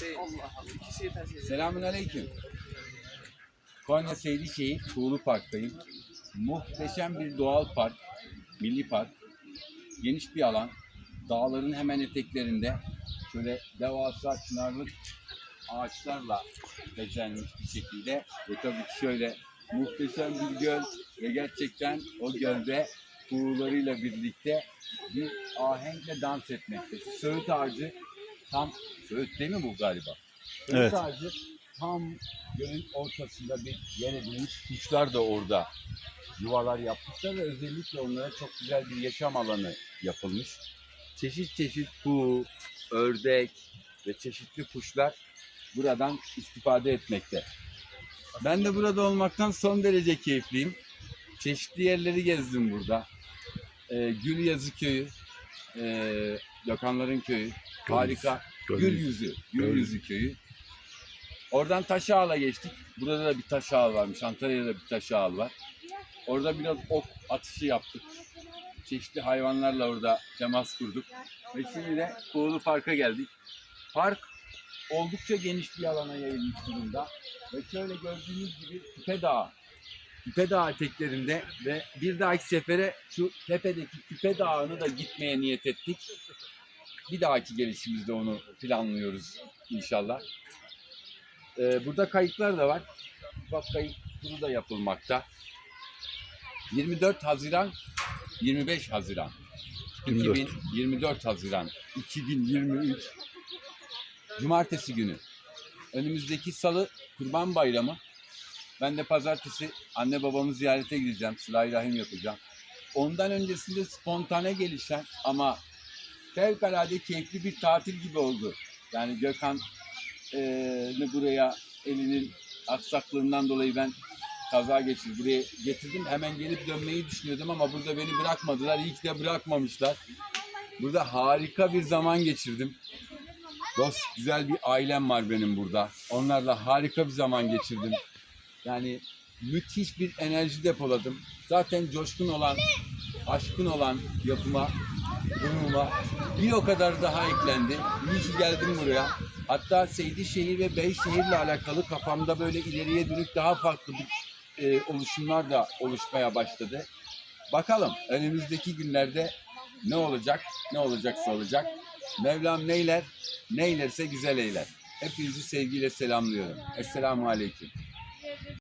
Şey, İkisi yeter şey. Aleyküm. Konya Seydişehir Tuğlu Park'tayım. Muhteşem bir doğal park, milli park. Geniş bir alan. Dağların hemen eteklerinde şöyle devasa çınarlık ağaçlarla bezenmiş bir şekilde ve tabii ki şöyle muhteşem bir göl ve gerçekten o gölde kuğularıyla birlikte bir ahenkle dans etmekte. Söğüt ağacı tam Söğüt değil mi bu galiba? Söğüt Evet. ağacı tam gölün ortasında bir yer edilmiş. Kuşlar da orada yuvalar yapmışlar ve özellikle onlara çok güzel bir yaşam alanı yapılmış. Çeşit çeşit kuğu, ördek ve çeşitli kuşlar buradan istifade etmekte. Ben de burada olmaktan son derece keyifliyim. Çeşitli yerleri gezdim burada. Ee, Gül Yazı Köyü, ee, Gökhanların Köyü, harika. Gül Yüzü, Gül Gül Yüzü Köyü. Oradan Taşağal'a geçtik. Burada da bir Taşağal varmış. Antalya'da bir Taşağal var. Orada biraz ok atışı yaptık. Çeşitli hayvanlarla orada temas kurduk. Ve şimdi de Kuğulu Park'a geldik. Park oldukça geniş bir alana yayılmış durumda. Ve şöyle gördüğünüz gibi Küpe Dağı. Küpe Dağı eteklerinde ve bir dahaki sefere şu tepedeki Küpe Dağı'nı da gitmeye niyet ettik. Bir dahaki gelişimizde onu planlıyoruz inşallah. Ee, burada kayıtlar da var. Bak kayıt turu da yapılmakta. 24 Haziran 25 Haziran 24. 2024 Haziran 2023 Cumartesi günü. Önümüzdeki salı Kurban Bayramı. Ben de pazartesi anne babamı ziyarete gideceğim. Sıla-i Rahim yapacağım. Ondan öncesinde spontane gelişen ama fevkalade keyifli bir tatil gibi oldu. Yani Gökhan ne buraya elinin aksaklığından dolayı ben kaza geçirdim. Buraya getirdim. Hemen gelip dönmeyi düşünüyordum ama burada beni bırakmadılar. İyi ki de bırakmamışlar. Burada harika bir zaman geçirdim. Dost güzel bir ailem var benim burada. Onlarla harika bir zaman geçirdim. Yani müthiş bir enerji depoladım. Zaten coşkun olan, aşkın olan yapıma, durumuma bir o kadar daha eklendi. İyi geldim buraya. Hatta Seydişehir ve Beyşehir'le alakalı kafamda böyle ileriye dönük daha farklı bir e, oluşumlar da oluşmaya başladı. Bakalım önümüzdeki günlerde ne olacak, ne olacaksa olacak. Mevlam neyler, neylerse güzel eyler. Hepinizi sevgiyle selamlıyorum. Esselamu Aleyküm.